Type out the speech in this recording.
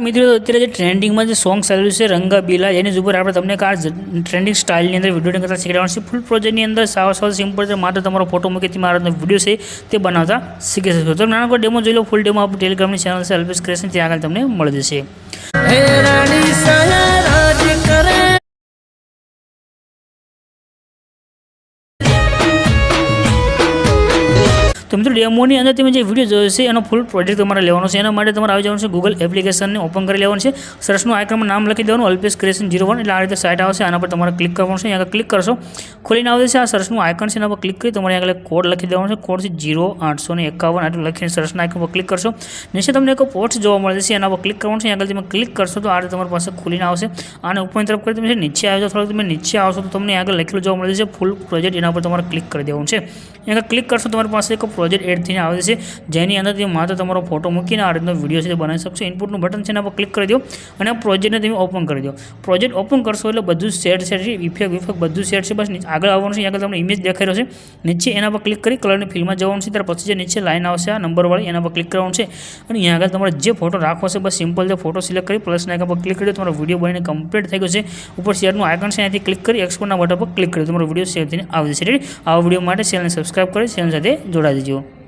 મિત્રો, અત્યારે જે ટ્રેન્ડિંગમાં જે સોંગ ચાલ્યું છે રંગબીલા એની જ ઉપર આપણે તમને કાર ટ્રેન્ડિંગ સ્ટાઇલની અંદર વીડિયો કરતા શીખવાડવાનું છે ફૂલ પ્રોજેક્ટની અંદર સાવ સાવ સિમ્પલ છે. માત્ર તમારો ફોટો મૂકી તે મારો વીડિયો છે, તે બનાવતા શીખી શકશો. તો નાનકડો ડેમો જોઈ લો ફૂલ ડેમો આપણે ટેલિગ્રામની ચેનલ છે. અલ્પેશ ક્રેશન ત્યાં આગળ તમને મળી જશે. તો મિત્રો ડેમોની અંદર તમે જે વીડિયો જોયો છે, એનો ફૂલ પ્રોજેક્ટ તમારે લેવાનો છે. એના માટે તમારે આવી જવાનું છે ગૂગલ એપ્લિકેશનને ઓપન કરી લેવાનું છે. સરસનું આઇકનમાં નામ લખી દેવાનું અલ્પેશ ક્રિએશન જીરો એટલે આ રીતે સાઇટ આવશે. આના પર તમારે ક્લિક કરવાનું છે. અહીંયા ક્લિક કરશો. ખોલીને આવે છે આ સરસનું આઇકન છે. એના પર ક્લિક કરી તમારે આગળ કોડ લખી દેવાનો છે. કોડ છે જીરો આઠસો ને એકાવન. આટલું લખીને સરસના આઇકન પર ક્લિક કરશો. નીચે તમને એક પોસ્ટ જોવા મળે છે. એના પર ક્લિક કરવાનું છે. આગળ તમે ક્લિક કરશો તો આ રીતે તમારી પાસે ખુલીને આવશે. આને ઉપરની તરફ કરી તમે નીચે આવજો થોડુંક તમે નીચે આવશો તો તમને આગળ લખેલું જોવા મળે છે. ફૂલ પ્રોજેક્ટ એના પર તમારે ક્લિક કરી દેવાનું છે. અહીંયા ક્લિક કરશો તમારી પાસે એક પ્રોજેક્ટ એડ થઈને આવે છે. જેની અંદર તમે માત્ર તમારો ફોટો મૂકીને આ રીતનો વીડિયો છે બનાવી શકશો. ઇનપુટનું બટન છે એના પર ક્લિક કરી દો અને આ પ્રોજેક્ટને તમે ઓપન કરી દો. પ્રોજેક્ટ ઓપન કરશો એટલે બધું સેટ સેટ છે ઇફેક્ટ વિફેક્ટ બધું સેટ છે. બસ આગળ આવવાનું છે. આગળ તમને ઇમેજ દેખાઈ રહ્યો છે. નીચે એના પર ક્લિક કરી કલરની ફિલ્મમાં જવાનું છે. ત્યાર પછી જે નીચે લાઈન આવશે, આ નંબરવાળી એના પર ક્લિક કરવાનું છે. અને અહીંયા આગળ તમારે જે ફોટો રાખવો છે, બસ સિમ્પલ જે ફોટો સિલેક્ટ કરી પ્લસના આઇકન પર ક્લિક કરી તમારો વીડિયો બનીને કમ્પ્લીટ થઈ ગયો છે. ઉપર શેરનું આઇકન છે, અહીંયાથી ક્લિક કરી એક્સપોર્ટના બટન પર ક્લિક કરી તમારો વીડિયો સેવ થઈને આવી જશે. આવા વીડિયો માટે ચેનલને સબસ્ક્રાઇબ કરી ચેનલ સાથે જોડાઈ દેજો. vídeo.